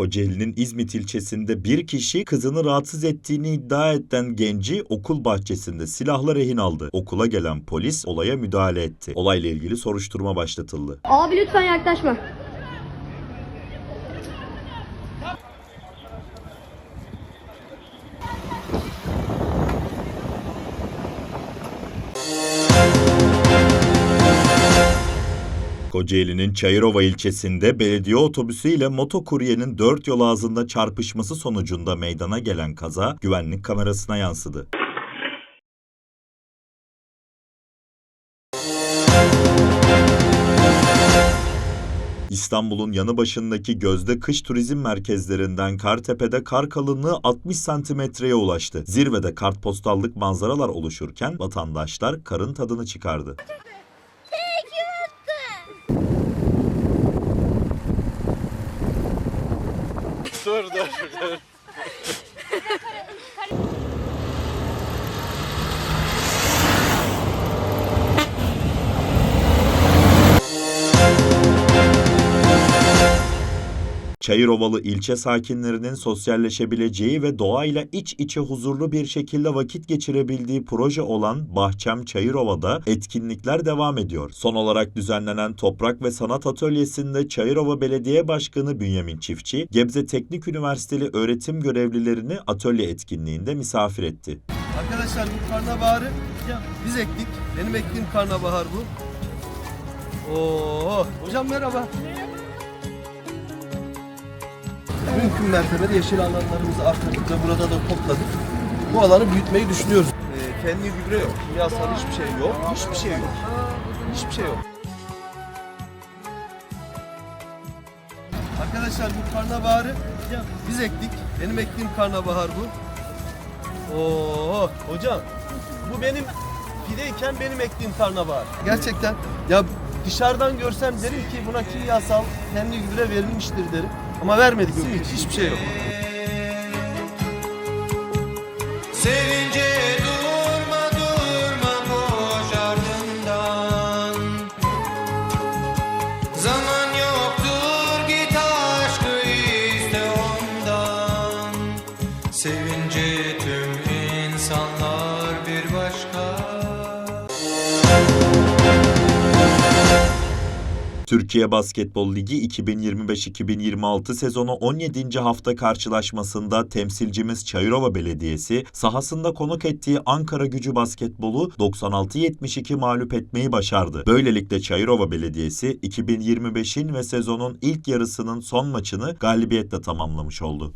Kocaeli'nin İzmit ilçesinde bir kişi kızını rahatsız ettiğini iddia eden genci okul bahçesinde silahla rehin aldı. Okula gelen polis olaya müdahale etti. Olayla ilgili soruşturma başlatıldı. Abi lütfen yaklaşma. Kocaeli'nin Çayırova ilçesinde belediye otobüsüyle motokuryenin dört yol ağzında çarpışması sonucunda meydana gelen kaza güvenlik kamerasına yansıdı. İstanbul'un yanı başındaki gözde kış turizm merkezlerinden Kartepe'de kar kalınlığı 60 santimetreye ulaştı. Zirvede kartpostallık manzaralar oluşurken vatandaşlar karın tadını çıkardı. Dur dur dur. Çayırovalı ilçe sakinlerinin sosyalleşebileceği ve doğayla iç içe huzurlu bir şekilde vakit geçirebildiği proje olan Bahçem Çayırova'da etkinlikler devam ediyor. Son olarak düzenlenen Toprak ve Sanat Atölyesi'nde Çayırova Belediye Başkanı Bünyamin Çiftçi, Gebze Teknik Üniversiteli öğretim görevlilerini atölye etkinliğinde misafir etti. Arkadaşlar bu karnabaharı biz ektik. Benim ektiğim karnabahar bu. Oo, hocam merhaba. Mümkün mertebede yeşil alanlarımızı arttırdık ve burada da topladık. Bu alanı büyütmeyi düşünüyoruz. Ee, kendi gübre yok, kimyasal hiçbir şey yok, hiçbir şey yok. Hiçbir şey yok. Arkadaşlar bu karnabaharı biz ektik. Benim ektiğim karnabahar bu. Oo hocam bu benim fideyken benim ektiğim karnabahar. Gerçekten ya dışarıdan görsem derim ki buna kimyasal kendi gübre verilmiştir derim. Ama vermedik? Hiç, hiçbir şey yok. Sevince durma durma koş ardından Zaman yoktur git aşkı iste ondan Sevince Türkiye Basketbol Ligi 2025-2026 sezonu 17. hafta karşılaşmasında temsilcimiz Çayırova Belediyesi sahasında konuk ettiği Ankara Gücü Basketbolu 96-72 mağlup etmeyi başardı. Böylelikle Çayırova Belediyesi 2025'in ve sezonun ilk yarısının son maçını galibiyetle tamamlamış oldu.